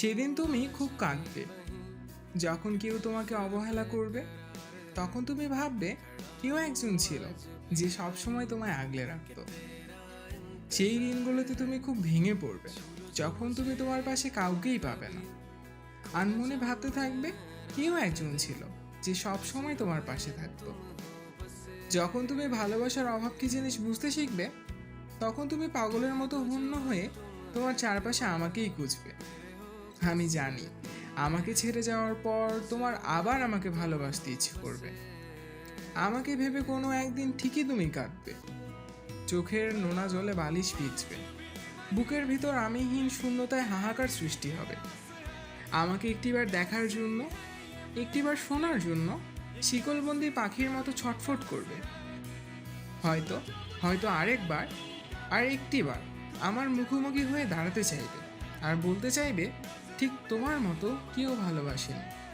সেদিন তুমি খুব কাঁদবে। যখন কেউ তোমাকে অবহেলা করবে, তখন তুমি ভাববে, কেউ একজন ছিল যে সবসময় তোমায় আগলে রাখতো। সেই দিনগুলোতে তুমি খুব ভেঙে পড়বে, যখন তুমি তোমার পাশে কাউকেই পাবে না। আনমনে ভাবতে থাকবে, কেউ একজন ছিল যে সব সময় তোমার পাশে থাকতো। যখন তুমি ভালোবাসার অভাব কি জিনিস বুঝতে শিখবে, তখন তুমি পাগলের মতো হূন্য হয়ে তোমার চারপাশে আমাকেই খুঁজবে। আমি জানি। আমাকে ছেড়ে যাওয়ার পর তোমার আবার আমাকে ভালোবাসতে ইচ্ছে করবে। আমাকে ভেবে কোনো একদিন ঠিকই তুমি কাঁদবে। চোখের নোনা জলে বালিশ ভিজবে। বুকের ভিতর আমিহীন শূন্যতায় হাহাকার সৃষ্টি হবে। আমাকে একটিবার দেখার জন্য, একটিবার শোনার জন্য শিকলবন্দি পাখির মতো ছটফট করবে। হয়তো হয়তো আরেকবার, আর একটিবার আমার মুখোমুখি হয়ে দাঁড়াতে চাইবে। আর বলতে চাইবে ঠিক তোমার মতো কেউ ভালোবাসেনি।